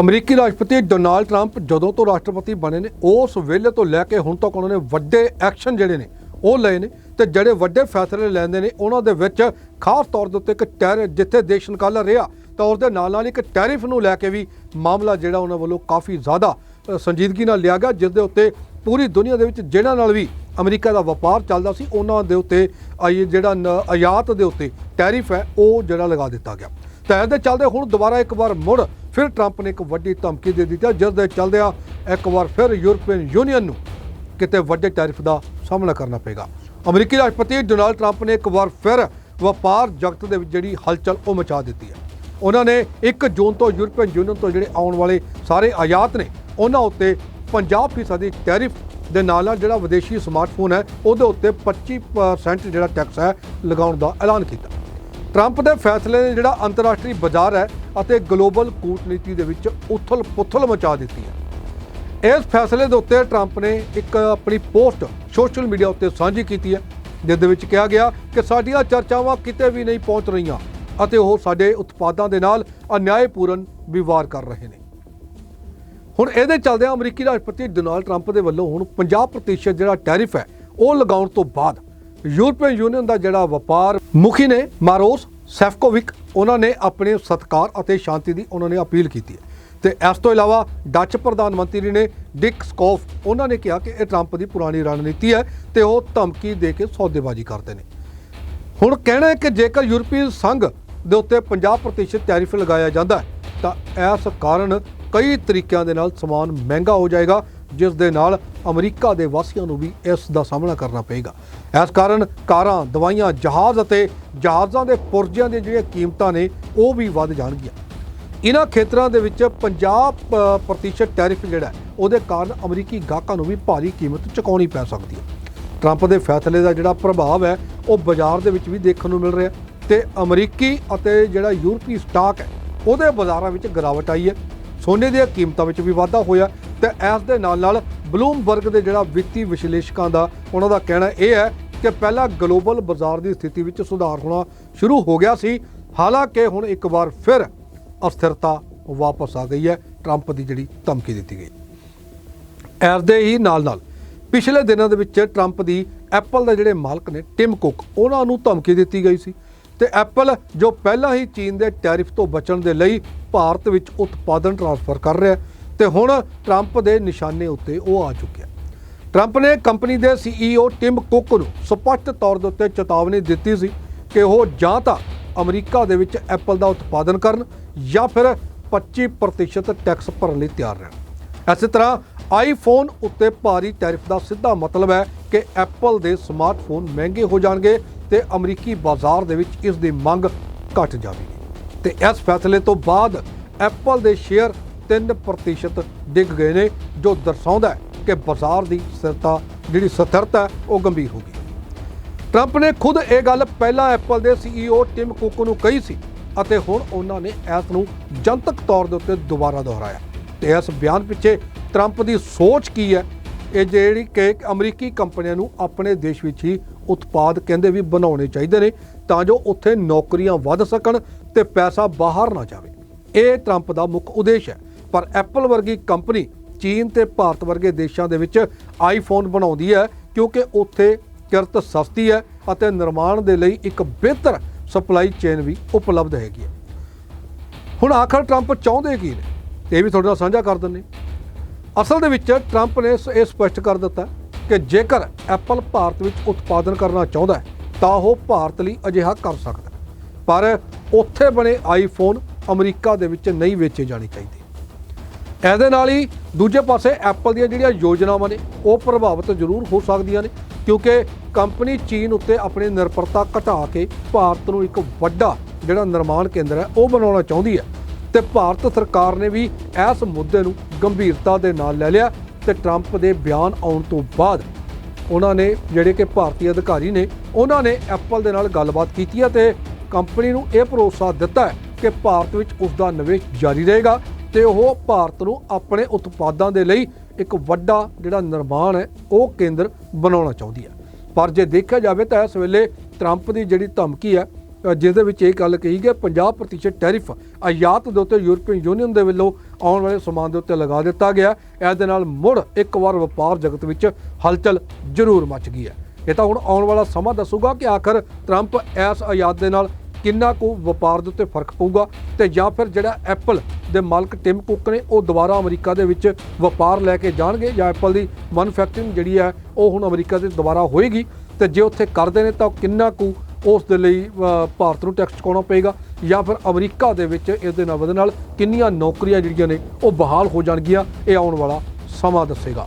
ਅਮਰੀਕੀ ਰਾਸ਼ਟਰਪਤੀ Donald Trump ਜਦੋਂ ਤੋਂ ਰਾਸ਼ਟਰਪਤੀ ਬਣੇ ਨੇ, ਉਸ ਵੇਲੇ ਤੋਂ ਲੈ ਕੇ ਹੁਣ ਤੱਕ ਉਹਨਾਂ ਨੇ ਵੱਡੇ ਐਕਸ਼ਨ ਜਿਹੜੇ ਨੇ, ਉਹ ਲਏ ਨੇ ਤੇ ਜਿਹੜੇ ਵੱਡੇ ਫੈਸਲੇ ਲੈਂਦੇ ਨੇ, ਉਹਨਾਂ ਦੇ ਵਿੱਚ ਖਾਸ ਤੌਰ ਦੇ ਉੱਤੇ ਇੱਕ ਟੈਰ, ਜਿੱਥੇ ਦੇਸ਼ ਨਿਕਾਲਾ ਰਿਹਾ, ਤਾਂ ਉਸ ਦੇ ਨਾਲ ਨਾਲ ਇੱਕ ਟੈਰਿਫ ਨੂੰ ਲੈ ਕੇ ਵੀ ਮਾਮਲਾ ਜਿਹੜਾ ਉਹਨਾਂ ਵੱਲੋਂ ਕਾਫੀ ਜ਼ਿਆਦਾ ਸੰਜੀਦਗੀ ਨਾਲ ਲਿਆ ਗਿਆ ਜਿਸ ਦੇ ਉੱਤੇ ਪੂਰੀ ਦੁਨੀਆ ਦੇ ਵਿੱਚ ਜਿਹਨਾਂ ਨਾਲ ਵੀ ਅਮਰੀਕਾ ਦਾ ਵਪਾਰ ਚੱਲਦਾ ਸੀ, ਉਹਨਾਂ ਦੇ ਉੱਤੇ ਆਈ ਜਿਹੜਾ ਨ- ਆਯਾਤ ਦੇ ਉੱਤੇ ਟੈਰਿਫ ਹੈ, ਉਹ ਜਿਹੜਾ ਲਗਾ ਦਿੱਤਾ ਗਿਆ। ਤਾਂ ਇਹਦੇ ਚੱਲਦੇ ਹੁਣ ਦੁਬਾਰਾ ਇੱਕ ਵਾਰ ਮੁੜ ਫਿਰ ਟਰੰਪ ਨੇ ਇੱਕ ਵੱਡੀ ਧਮਕੀ ਦੇ ਦਿੱਤੀ ਜਿਸ ਦੇ ਚੱਲਦਿਆਂ ਇੱਕ ਵਾਰ ਫਿਰ ਯੂਰਪੀਅਨ ਯੂਨੀਅਨ ਨੂੰ ਕਿਤੇ ਵੱਡੇ ਟੈਰਿਫ ਦਾ ਸਾਹਮਣਾ ਕਰਨਾ ਪਏਗਾ। ਅਮਰੀਕੀ ਰਾਸ਼ਟਰਪਤੀ ਡੋਨਾਲਡ ਟਰੰਪ ਨੇ ਇੱਕ ਵਾਰ ਫਿਰ ਵਪਾਰ ਜਗਤ ਦੇ ਵਿੱਚ ਜਿਹੜੀ ਹਲਚਲ ਉਹ ਮਚਾ ਦਿੱਤੀ ਹੈ। ਉਹਨਾਂ ਨੇ 1 ਜੂਨ ਤੋਂ ਯੂਰਪੀਅਨ ਯੂਨੀਅਨ ਤੋਂ ਜਿਹੜੇ ਆਉਣ ਵਾਲੇ ਸਾਰੇ ਆਯਾਤ ਨੇ, ਉਹਨਾਂ ਉੱਤੇ 50% ਦੀ ਟੈਰਿਫ ਦੇ ਨਾਲ ਨਾਲ ਜਿਹੜਾ ਵਿਦੇਸ਼ੀ ਸਮਾਰਟਫੋਨ ਹੈ, ਉਹਦੇ ਉੱਤੇ 25% ਜਿਹੜਾ ਟੈਕਸ ਹੈ ਲਗਾਉਣ ਦਾ ਐਲਾਨ ਕੀਤਾ। ਟਰੰਪ ਦੇ ਫੈਸਲੇ ਨੇ ਜਿਹੜਾ ਅੰਤਰਰਾਸ਼ਟਰੀ ਬਾਜ਼ਾਰ ਹੈ ਅਤੇ ਗਲੋਬਲ ਕੂਟਨੀਤੀ ਦੇ ਵਿੱਚ ਉਥਲ-ਪੁਥਲ ਮਚਾ ਦਿੱਤੀ ਹੈ। ਇਸ ਫੈਸਲੇ ਦੇ ਉੱਤੇ ਟਰੰਪ ਨੇ ਇੱਕ ਆਪਣੀ ਪੋਸਟ ਸੋਸ਼ਲ ਮੀਡੀਆ ਉੱਤੇ ਸਾਂਝੀ ਕੀਤੀ ਹੈ, ਜਿਸ ਦੇ ਵਿੱਚ ਕਿਹਾ ਗਿਆ ਕਿ ਸਾਡੀਆਂ ਚਰਚਾਵਾਂ ਕਿਤੇ ਵੀ ਨਹੀਂ ਪਹੁੰਚ ਰਹੀਆਂ ਅਤੇ ਉਹ ਸਾਡੇ ਉਤਪਾਦਾਂ ਦੇ ਨਾਲ ਅਨਿਆਇਪੂਰਨ ਵਿਵਹਾਰ ਕਰ ਰਹੇ ਨੇ। ਹੁਣ ਇਹਦੇ ਚੱਲਦਿਆਂ ਅਮਰੀਕੀ ਰਾਸ਼ਟਰਪਤੀ ਡੋਨਾਲਡ ਟਰੰਪ ਦੇ ਵੱਲੋਂ ਹੁਣ 50% ਜਿਹੜਾ ਟੈਰਿਫ ਹੈ, ਉਹ ਲਗਾਉਣ ਤੋਂ ਬਾਅਦ ਯੂਰਪੀਅਨ ਯੂਨੀਅਨ ਦਾ ਜਿਹੜਾ ਵਪਾਰ ਮੁਖੀ ਨੇ ਮਾਰੋਸ ਸੈਫਕੋਵਿਕ, ਉਹਨਾਂ ਨੇ ਆਪਣੇ ਸਤਕਾਰ ਅਤੇ ਸ਼ਾਂਤੀ ਦੀ ਉਹਨਾਂ ਨੇ ਅਪੀਲ ਕੀਤੀ ਹੈ। ਤੇ ਇਸ ਤੋਂ ਇਲਾਵਾ ਡੱਚ ਪ੍ਰਧਾਨ ਮੰਤਰੀ ਨੇ ਡਿਕ ਸਕੋਫ ਉਹਨਾਂ ਨੇ ਕਿਹਾ ਕਿ ਇਹ ਟਰੰਪ ਦੀ ਪੁਰਾਣੀ ਰਣਨੀਤੀ ਹੈ ਤੇ ਉਹ ਧਮਕੀ ਦੇ ਕੇ ਸੌਦੇਬਾਜ਼ੀ ਕਰਦੇ ਨੇ। ਹੁਣ ਕਹਿਣਾ ਹੈ ਕਿ ਜੇਕਰ ਯੂਰਪੀ ਸੰਘ ਦੇ ਉੱਤੇ 50% ਟੈਰਿਫ ਲਗਾਇਆ ਜਾਂਦਾ ਤਾਂ ਇਸ ਕਾਰਨ ਕਈ ਤਰੀਕਿਆਂ ਦੇ ਨਾਲ ਸਮਾਨ ਮਹਿੰਗਾ ਹੋ ਜਾਏਗਾ ਜਿਸ ਦੇ ਨਾਲ ਅਮਰੀਕਾ ਦੇ ਵਾਸੀਆਂ ਨੂੰ ਵੀ ਇਸ ਦਾ ਸਾਹਮਣਾ ਕਰਨਾ ਪਏਗਾ। ਇਸ ਕਾਰਨ ਕਾਰਾਂ, ਦਵਾਈਆਂ, ਜਹਾਜ਼ ਅਤੇ ਜਹਾਜ਼ਾਂ ਦੇ ਪੁਰਜਿਆਂ ਦੀਆਂ ਜਿਹੜੀਆਂ ਕੀਮਤਾਂ ਨੇ, ਉਹ ਵੀ ਵੱਧ ਜਾਣਗੀਆਂ। ਇਹਨਾਂ ਖੇਤਰਾਂ ਦੇ ਵਿੱਚ 50% ਪ੍ਰਤੀਸ਼ਤ ਟੈਰਿਫ ਜਿਹੜਾ ਉਹਦੇ ਕਾਰਨ ਅਮਰੀਕੀ ਗਾਹਕਾਂ ਨੂੰ ਵੀ ਭਾਰੀ ਕੀਮਤ ਚੁਕਾਉਣੀ ਪੈ ਸਕਦੀ ਹੈ। ਟਰੰਪ ਦੇ ਫੈਸਲੇ ਦਾ ਜਿਹੜਾ ਪ੍ਰਭਾਵ ਹੈ, ਉਹ ਬਾਜ਼ਾਰ ਦੇ ਵਿੱਚ ਵੀ ਦੇਖਣ ਨੂੰ ਮਿਲ ਰਿਹਾ ਤੇ ਅਮਰੀਕੀ ਅਤੇ ਜਿਹੜਾ ਯੂਰਪੀ ਸਟਾਕ ਹੈ, ਉਹਦੇ ਬਾਜ਼ਾਰਾਂ ਵਿੱਚ ਗਿਰਾਵਟ ਆਈ ਹੈ। ਸੋਨੇ ਦੀਆਂ ਕੀਮਤਾਂ ਵਿੱਚ ਵੀ ਵਾਧਾ ਹੋਇਆ। ਤੇ ਇਸ ਦੇ ਨਾਲ ਨਾਲ ਬਲੂਮਬਰਗ ਦੇ ਜਿਹੜਾ ਵਿੱਤੀ ਵਿਸ਼ਲੇਸ਼ਕਾਂ ਦਾ ਉਹਨਾਂ ਦਾ ਕਹਿਣਾ ਇਹ ਹੈ ਕਿ ਪਹਿਲਾਂ ਗਲੋਬਲ ਬਾਜ਼ਾਰ ਦੀ ਸਥਿਤੀ ਵਿੱਚ ਸੁਧਾਰ ਹੋਣਾ ਸ਼ੁਰੂ ਹੋ ਗਿਆ ਸੀ। ਹਾਲਾਂਕਿ ਹੁਣ ਇੱਕ ਵਾਰ ਫਿਰ ਅਸਥਿਰਤਾ ਵਾਪਸ ਆ ਗਈ ਹੈ। ਟਰੰਪ ਦੀ ਜਿਹੜੀ ਧਮਕੀ ਦਿੱਤੀ ਗਈ। ਇਸ ਦੇ ਹੀ ਨਾਲ ਨਾਲ ਪਿਛਲੇ ਦਿਨਾਂ ਦੇ ਵਿੱਚ ਟਰੰਪ ਦੀ ਐਪਲ ਦੇ ਜਿਹੜੇ ਮਾਲਕ ਨੇ, ਟਿਮ ਕੁੱਕ, ਉਹਨਾਂ ਨੂੰ ਧਮਕੀ ਦਿੱਤੀ ਗਈ ਸੀ। ਤੇ ਐਪਲ ਜੋ ਪਹਿਲਾਂ ਹੀ ਚੀਨ ਦੇ ਟੈਰਿਫ ਤੋਂ ਬਚਣ ਦੇ ਲਈ ਭਾਰਤ ਵਿੱਚ ਉਤਪਾਦਨ ਟ੍ਰਾਂਸਫਰ ਕਰ ਰਿਹਾ ਹੈ ਤੇ ਹੁਣ ਟਰੰਪ ਦੇ ਨਿਸ਼ਾਨੇ ਉੱਤੇ ਉਹ ਆ ਚੁੱਕਿਆ ਟਰੰਪ ਨੇ ਕੰਪਨੀ ਦੇ ਸੀਈਓ ਟਿਮ ਕੁੱਕ ਨੂੰ ਸਪਸ਼ਟ ਤੌਰ ਦੇ ਉੱਤੇ ਚੇਤਾਵਨੀ ਦਿੱਤੀ ਸੀ ਕਿ ਉਹ ਜਾਂ ਤਾਂ ਅਮਰੀਕਾ ਦੇ ਵਿੱਚ ਐਪਲ ਦਾ ਉਤਪਾਦਨ ਕਰਨ ਜਾਂ ਫਿਰ 25% ਟੈਕਸ ਭਰਨ ਲਈ ਤਿਆਰ ਰਹਿਣ। ਇਸੇ ਤਰ੍ਹਾਂ ਆਈਫੋਨ ਉੱਤੇ ਭਾਰੀ ਟੈਰਿਫ ਦਾ ਸਿੱਧਾ ਮਤਲਬ ਹੈ ਕਿ ਐਪਲ ਦੇ ਸਮਾਰਟਫੋਨ ਮਹਿੰਗੇ ਹੋ ਜਾਣਗੇ ਤੇ ਅਮਰੀਕੀ ਬਾਜ਼ਾਰ ਦੇ ਵਿੱਚ ਇਸ ਦੀ ਮੰਗ ਘਟ ਜਾਵੇਗੀ। ਤੇ ਇਸ ਫੈਸਲੇ ਤੋਂ ਬਾਅਦ ਐਪਲ ਦੇ ਸ਼ੇਅਰ 3% ਡਿੱਗ ਗਏ ਨੇ ਜੋ ਦਰਸਾਉਂਦਾ ਹੈ ਕਿ ਬਾਜ਼ਾਰ ਦੀ ਸਥਿਰਤਾ ਜਿਹੜੀ ਸਥਿਰਤਾ ਹੈ, ਉਹ ਗੰਭੀਰ ਹੋ ਗਈ ਟਰੰਪ ਨੇ ਖੁਦ ਇਹ ਗੱਲ ਪਹਿਲਾਂ ਐਪਲ ਦੇ ਸੀਈਓ ਟਿਮ ਕੁੱਕ ਨੂੰ ਕਹੀ ਸੀ ਅਤੇ ਹੁਣ ਉਹਨਾਂ ਨੇ ਇਸ ਨੂੰ ਜਨਤਕ ਤੌਰ ਦੇ ਉੱਤੇ ਦੁਬਾਰਾ ਦੁਹਰਾਇਆ। ਤੇ ਇਸ ਬਿਆਨ ਪਿੱਛੇ ਟਰੰਪ ਦੀ ਸੋਚ ਕੀ ਹੈ? ਇਹ ਜਿਹੜੀ ਕਿ ਅਮਰੀਕੀ ਕੰਪਨੀਆਂ ਨੂੰ ਆਪਣੇ ਦੇਸ਼ ਵਿੱਚ ਹੀ ਉਤਪਾਦ ਕਹਿੰਦੇ ਵੀ ਬਣਾਉਣੇ ਚਾਹੀਦੇ ਨੇ ਤਾਂ ਜੋ ਉੱਥੇ ਨੌਕਰੀਆਂ ਵੱਧ ਸਕਣ ਤੇ ਪੈਸਾ ਬਾਹਰ ਨਾ ਜਾਵੇ। ਇਹ ਟਰੰਪ ਦਾ ਮੁੱਖ ਉਦੇਸ਼ ਹੈ। ਪਰ ਐਪਲ ਵਰਗੀ ਕੰਪਨੀ ਚੀਨ ਤੇ ਭਾਰਤ ਵਰਗੇ ਦੇਸ਼ਾਂ ਦੇ ਵਿੱਚ ਆਈਫੋਨ ਬਣਾਉਂਦੀ ਹੈ, ਕਿਉਂਕਿ ਉੱਥੇ ਕਿਰਤ ਸਸਤੀ ਹੈ ਅਤੇ ਨਿਰਮਾਣ ਦੇ ਲਈ ਇੱਕ ਬਿਹਤਰ ਸਪਲਾਈ ਚੇਨ ਵੀ ਉਪਲਬਧ ਹੈਗੀ ਹੈ। ਹੁਣ ਆਖਰ ਟਰੰਪ ਚਾਹੁੰਦੇ ਕੀ ਨੇ? ਇਹ ਵੀ ਤੁਹਾਡੇ ਨਾਲ ਸਾਂਝਾ ਕਰ ਦਿੰਦੇ ਅਸਲ ਦੇ ਵਿੱਚ ਟਰੰਪ ਨੇ ਸ- ਇਹ ਸਪਸ਼ਟ ਕਰ ਦਿੱਤਾ ਕਿ ਜੇਕਰ ਐਪਲ ਭਾਰਤ ਵਿੱਚ ਉਤਪਾਦਨ ਕਰਨਾ ਚਾਹੁੰਦਾ ਹੈ, ਤਾਂ ਉਹ ਭਾਰਤ ਲਈ ਅਜਿਹਾ ਕਰ ਸਕਦਾ ਪਰ ਉੱਥੇ ਬਣੇ ਆਈਫੋਨ ਅਮਰੀਕਾ ਦੇ ਵਿੱਚ ਨਹੀਂ ਵੇਚੇ ਜਾਣੇ ਚਾਹੀਦੇ। ਇਹਦੇ ਨਾਲ ਹੀ ਦੂਜੇ ਪਾਸੇ ਐਪਲ ਦੀਆਂ ਜਿਹੜੀਆਂ ਯੋਜਨਾਵਾਂ ਨੇ, ਉਹ ਪ੍ਰਭਾਵਿਤ ਜ਼ਰੂਰ ਹੋ ਸਕਦੀਆਂ ਨੇ, ਕਿਉਂਕਿ ਕੰਪਨੀ ਚੀਨ ਉੱਤੇ ਆਪਣੀ ਨਿਰਭਰਤਾ ਘਟਾ ਕੇ ਭਾਰਤ ਨੂੰ ਇੱਕ ਵੱਡਾ ਜਿਹੜਾ ਨਿਰਮਾਣ ਕੇਂਦਰ ਹੈ, ਉਹ ਬਣਾਉਣਾ ਚਾਹੁੰਦੀ ਹੈ। ਤੇ ਭਾਰਤ ਸਰਕਾਰ ਨੇ ਵੀ ਇਸ ਮੁੱਦੇ ਨੂੰ ਗੰਭੀਰਤਾ ਦੇ ਨਾਲ ਲੈ ਲਿਆ ਤੇ ਟਰੰਪ ਦੇ ਬਿਆਨ ਆਉਣ ਤੋਂ ਬਾਅਦ ਉਹਨਾਂ ਨੇ ਜਿਹੜੇ ਕਿ ਭਾਰਤੀ ਅਧਿਕਾਰੀ ਨੇ, ਉਹਨਾਂ ਨੇ ਐਪਲ ਦੇ ਨਾਲ ਗੱਲਬਾਤ ਕੀਤੀ ਹੈ ਤੇ ਕੰਪਨੀ ਨੂੰ ਇਹ ਭਰੋਸਾ ਦਿੱਤਾ ਹੈ ਕਿ ਭਾਰਤ ਵਿੱਚ ਉਸ ਦਾ ਨਿਵੇਸ਼ ਜਾਰੀ ਰਹੇਗਾ। ਤੇ ਉਹ ਭਾਰਤ ਨੂੰ ਆਪਣੇ ਉਤਪਾਦਾਂ ਦੇ ਲਈ ਇੱਕ ਵੱਡਾ ਜਿਹੜਾ ਨਿਰਮਾਣ ਹੈ ਉਹ ਕੇਂਦਰ ਬਣਾਉਣਾ ਚਾਹੁੰਦੀ ਹੈ। ਪਰ ਜੇ ਦੇਖਿਆ ਜਾਵੇ ਤਾਂ ਇਸ ਵੇਲੇ ਟਰੰਪ ਦੀ ਜਿਹੜੀ ਧਮਕੀ ਹੈ ਅ, ਜਿਹਦੇ ਵਿੱਚ ਇਹ ਗੱਲ ਕਹੀ ਗਈ 50% ਟੈਰਿਫ ਆਯਾਤ ਦੇ ਉੱਤੇ ਯੂਰਪੀਅਨ ਯੂਨੀਅਨ ਦੇ ਵੱਲੋਂ ਆਉਣ ਵਾਲੇ ਸਮਾਨ ਦੇ ਉੱਤੇ ਲਗਾ ਦਿੱਤਾ ਗਿਆ ਇਸ ਦੇ ਨਾਲ ਮੁੜ ਇੱਕ ਵਾਰ ਵਪਾਰ ਜਗਤ ਵਿੱਚ ਹਲਚਲ ਜ਼ਰੂਰ ਮਚ ਗਈ ਹੈ। ਇਹ ਤਾਂ ਹੁਣ ਆਉਣ ਵਾਲਾ ਸਮਾਂ ਦੱਸੂਗਾ ਕਿ ਆਖਰ ਟਰੰਪ ਇਸ ਆਯਾਤ ਦੇ ਨਾਲ ਕਿੰਨਾ ਕੁ ਵਪਾਰ ਦੇ ਉੱਤੇ ਫ਼ਰਕ ਪਊਗਾ ਤੇ ਜਾਂ ਫਿਰ ਜਿਹੜਾ ਐਪਲ ਦੇ ਮਾਲਕ ਟਿਮ ਕੁੱਕ ਨੇ, ਉਹ ਦੁਬਾਰਾ ਅਮਰੀਕਾ ਦੇ ਵਿੱਚ ਵਪਾਰ ਲੈ ਕੇ ਜਾਣਗੇ ਜਾਂ ਐਪਲ ਦੀ ਮੈਨੂਫੈਕਚਰਿੰਗ ਜਿਹੜੀ ਹੈ, ਉਹ ਹੁਣ ਅਮਰੀਕਾ ਦੇ ਦੁਬਾਰਾ ਹੋਏਗੀ। ਤੇ ਜੇ ਉੱਥੇ ਕਰਦੇ ਨੇ ਤਾਂ ਕਿੰਨਾ ਕੁ ਉਸ ਦੇ ਲਈ ਭਾਰਤ ਨੂੰ ਟੈਕਸ ਚੁਕਾਉਣਾ ਪਏਗਾ ਜਾਂ ਫਿਰ ਅਮਰੀਕਾ ਦੇ ਵਿੱਚ ਇਹਦੇ ਨਾਲ ਵਧਣ ਨਾਲ ਕਿੰਨੀਆਂ ਨੌਕਰੀਆਂ ਜਿਹੜੀਆਂ ਨੇ, ਉਹ ਬਹਾਲ ਹੋ ਜਾਣਗੀਆਂ। ਇਹ ਆਉਣ ਵਾਲਾ ਸਮਾਂ ਦੱਸੇਗਾ।